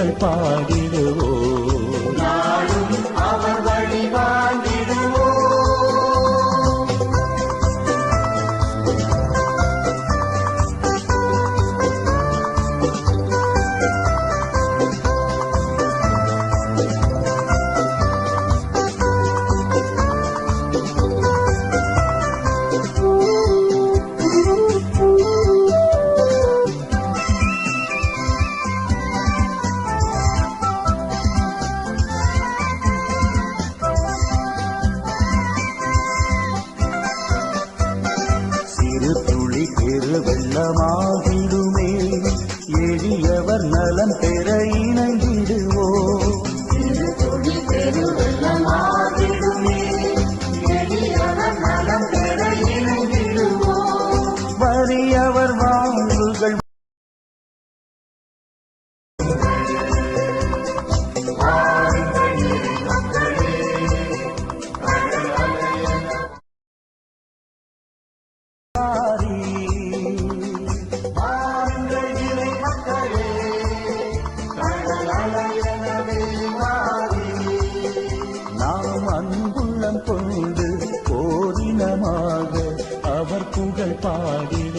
புகழ் பாடிடுவோம் எளியவர் நலம் பெற இணைந்திடுவோ. சிறு துளி வறியவர் வாழ்வுகள் പാടി